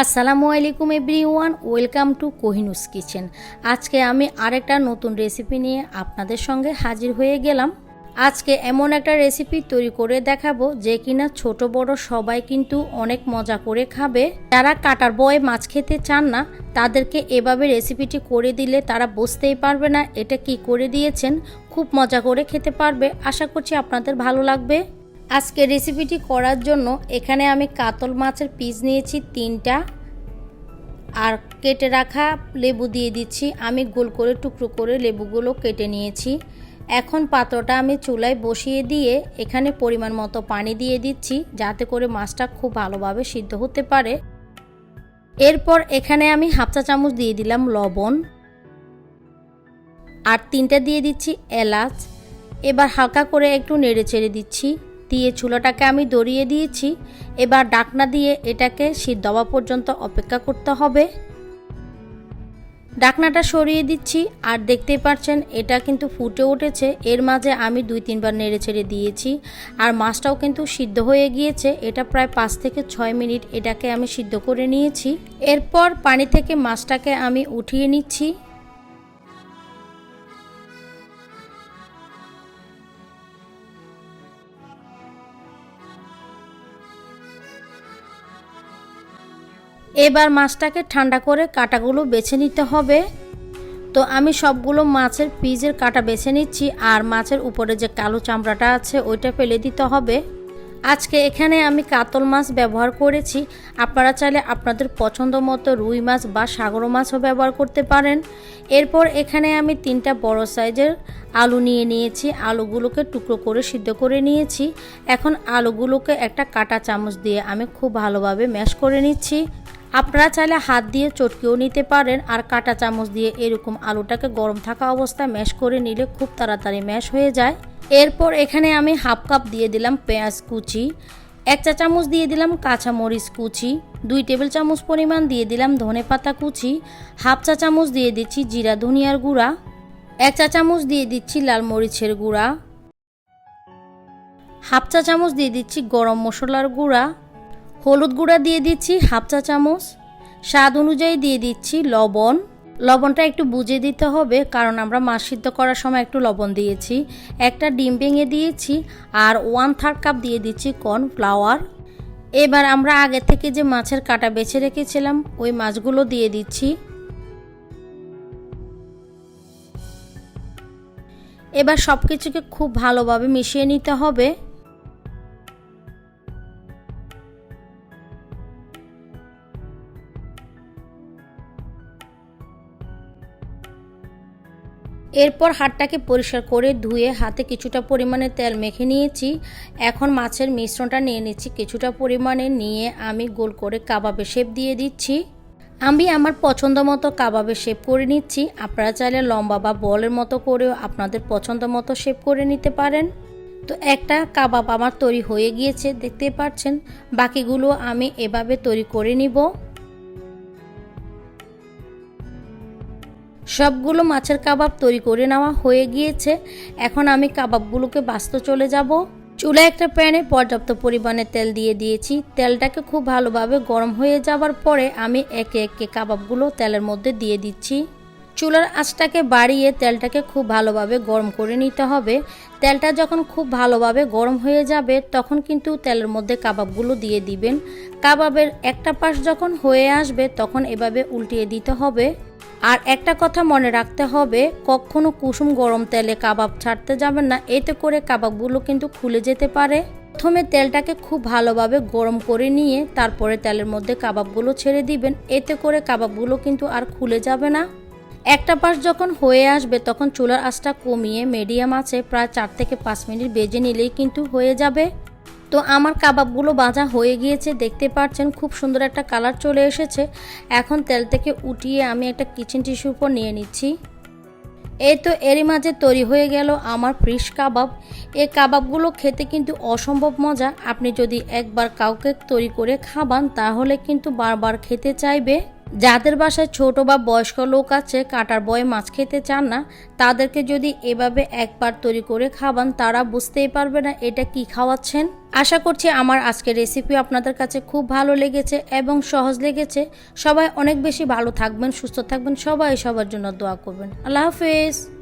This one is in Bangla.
আসসালামু আলাইকুম everyone, welcome to Kohinur's kitchen. আজকে আমি আরেকটা নতুন রেসিপি নিয়ে আপনাদের সঙ্গে হাজির হয়ে গেলাম। আজকে এমন একটা রেসিপি তৈরি করে দেখাবো যে কিনা ছোট বড় সবাই কিন্তু অনেক মজা করে খাবে। যারা কাটার বয়ে মাছ খেতে চান না, তাদেরকে এভাবে রেসিপিটি করে দিলে তারা বুঝতেই পারবে না এটা কি করে দিয়েছেন। খুব মজা করে খেতে পারবে। আশা করছি আপনাদের ভালো লাগবে। আজকে রেসিপিটি করার জন্য এখানে আমি কাতল মাছের পিস নিয়েছি তিনটা আর কেটে রাখা লেবু দিয়ে দিচ্ছি। আমি গোল করে টুকরো করে লেবুগুলো কেটে নিয়েছি। এখন পাত্রটা আমি চুলায় বসিয়ে দিয়ে এখানে পরিমাণ মতো পানি দিয়ে দিচ্ছি যাতে করে মাছটা খুব ভালোভাবে সিদ্ধ হতে পারে। এরপর এখানে আমি হাফ চা চামচ দিয়ে দিলাম লবণ আর তিনটা দিয়ে দিচ্ছি এলাচ। এবার হালকা করে একটু নেড়ে চেড়ে দিচ্ছি। দিয়ে চুলাটাকে আমি দড়িয়ে দিয়েছি। এবার ডাকনা দিয়ে এটাকে সিদ্ধ হওয়া পর্যন্ত অপেক্ষা করতে হবে। ডাকনাটা সরিয়ে দিচ্ছি, আর দেখতেই পাচ্ছেন এটা কিন্তু ফুটে উঠেছে। এর মাঝে আমি দুই, তিনবার নেড়ে ছেড়ে দিয়েছি, আর মাছটাও কিন্তু সিদ্ধ হয়ে গিয়েছে। এটা প্রায় পাঁচ থেকে ছয় মিনিট এটাকে আমি সিদ্ধ করে নিয়েছি। এরপর পানি থেকে মাছটাকে আমি উঠিয়ে নিচ্ছি। এবার মাছটাকে ঠান্ডা করে কাটাগুলো বেছে নিতে হবে। তো আমি সবগুলো মাছের পিজের কাটা বেছে নিচ্ছি আর মাছের উপরে যে কালো চামড়াটা আছে ওইটা ফেলে দিতে হবে। আজকে এখানে আমি কাতল মাছ ব্যবহার করেছি। আপনারা চাইলে আপনাদের পছন্দ মতো রুই মাছ বা সাগর মাছও ব্যবহার করতে পারেন। এরপর এখানে আমি তিনটা বড় সাইজের আলু নিয়ে নিয়েছি। আলুগুলোকে টুকরো করে সিদ্ধ করে নিয়েছি। এখন আলুগুলোকে একটা কাটা চামচ দিয়ে আমি খুব ভালোভাবে ম্যাশ করে নিচ্ছি। আপনারা চাইলে হাত দিয়ে চটকেও নিতে পারেন আর কাটা চামচ দিয়ে এরকম আলুটাকে গরম থাকা অবস্থায় ম্যাশ করে নিলে খুব তাড়াতাড়ি ম্যাশ হয়ে যায়। এরপর এখানে আমি হাফ কাপ দিয়ে দিলাম পেঁয়াজ কুচি, এক চা চামচ দিয়ে দিলাম কাঁচা মরিচ কুচি, দুই টেবিল চামচ পরিমাণ দিয়ে দিলাম ধনে পাতা কুচি, হাফ চা চামচ দিয়ে দিচ্ছি জিরা ধনিয়ার গুঁড়া, এক চা চামচ দিয়ে দিচ্ছি লাল মরিচের গুঁড়া, হাফ চা চামচ দিয়ে দিচ্ছি গরম মশলার গুঁড়া হলুদ গুঁড়া দিয়ে দিচ্ছি হাফ চা চামচ। স্বাদ অনুযায়ী দিয়ে দিচ্ছি লবণ। লবণটা একটু বুঝে দিতে হবে, কারণ আমরা মাছ সিদ্ধ করার সময় একটু লবণ দিয়েছি। একটা ডিম ভেঙে দিয়েছি আর ওয়ান থার্ড কাপ দিয়ে দিচ্ছি কর্নফ্লাওয়ার এবার আমরা আগে থেকে যে মাছের কাটা বেছে রেখেছিলাম, ওই মাছগুলো দিয়ে দিচ্ছি। এবার সব কিছুকে খুব ভালোভাবে মিশিয়ে নিতে হবে। এরপর হাতটাকে পরিষ্কার করে ধুয়ে হাতে কিছুটা পরিমাণে তেল মেখে নিয়েছি। এখন মাছের মিশ্রণটা নিয়ে নিচ্ছি। কিছুটা পরিমাণে নিয়ে আমি গোল করে কাবাবে শেপ দিয়ে দিচ্ছি। আমি আমার পছন্দ মতো কাবাবে শেপ করে নিচ্ছি। আপনারা চাইলে লম্বা বা বলের মতো করেও আপনাদের পছন্দ মতো শেপ করে নিতে পারেন। তো একটা কাবাব আমার তৈরি হয়ে গিয়েছে দেখতে পাচ্ছেন। বাকিগুলো আমি এভাবে তৈরি করে নিব। সবগুলো মাছের কাবাব তৈরি করে নেওয়া হয়ে গিয়েছে। এখন আমি কাবাবগুলোকে বাস্ত চলে যাব। চুলা একটা প্যানে পর্যাপ্ত পরিমাণে তেল দিয়ে দিয়েছি। তেলটাকে খুব ভালোভাবে গরম হয়ে যাবার পরে আমি একে একে কাবাবগুলো তেলের মধ্যে দিয়ে দিচ্ছি। চুলার আঁচটাকে বাড়িয়ে তেলটাকে খুব ভালোভাবে গরম করে নিতে হবে। তেলটা যখন খুব ভালোভাবে গরম হয়ে যাবে, তখন কিন্তু তেলের মধ্যে কাবাবগুলো দিয়ে দিবেন। কাবাবের একটা পাশ যখন হয়ে আসবে, তখন এভাবে উল্টিয়ে দিতে হবে। আর একটা কথা মনে রাখতে হবে, কখনো কুসুম গরম তেলে কাবাব ছাড়তে যাবেন না, এতে করে কাবাবগুলো কিন্তু খুলে যেতে পারে। প্রথমে তেলটাকে খুব ভালোভাবে গরম করে নিয়ে তারপরে তেলের মধ্যে কাবাবগুলো ছেড়ে দিবেন, এতে করে কাবাবগুলো কিন্তু আর খুলে যাবে না। একটা পাশ যখন হয়ে আসবে, তখন চুলার আঁচটা কমিয়ে মিডিয়াম আছে, প্রায় চার থেকে পাঁচ মিনিট বেজে নিলেই কিন্তু হয়ে যাবে। তো আমার কাবাবগুলো বাজা হয়ে গিয়েছে, দেখতে পাচ্ছেন খুব সুন্দর একটা কালার চলে এসেছে। এখন তেল থেকে উঠিয়ে আমি একটা কিচেন টিস্যুর উপর নিয়ে নিচ্ছি। এই তো এরই মাঝে তৈরি হয়ে গেল আমার ফিশ কাবাব। এই কাবাবগুলো খেতে কিন্তু অসম্ভব মজা। আপনি যদি একবার কাউকে তৈরি করে খাবান, তাহলে কিন্তু বারবার খেতে চাইবে। যাদের বাসায় ছোট বা বয়স্ক লোক আছে, কাটার বয়ে মাছ খেতে চান না, তাদেরকে যদি এভাবে একবার তৈরি করে খাবান তারা বুঝতেই পারবে না এটা কি খাওয়াচ্ছেন। আশা করছি আমার আজকের রেসিপি আপনাদের কাছে খুব ভালো লেগেছে এবং সহজ লেগেছে। সবাই অনেক বেশি ভালো থাকবেন, সুস্থ থাকবেন, সবাই সবার জন্য দোয়া করবেন। আল্লাহ হাফেজ।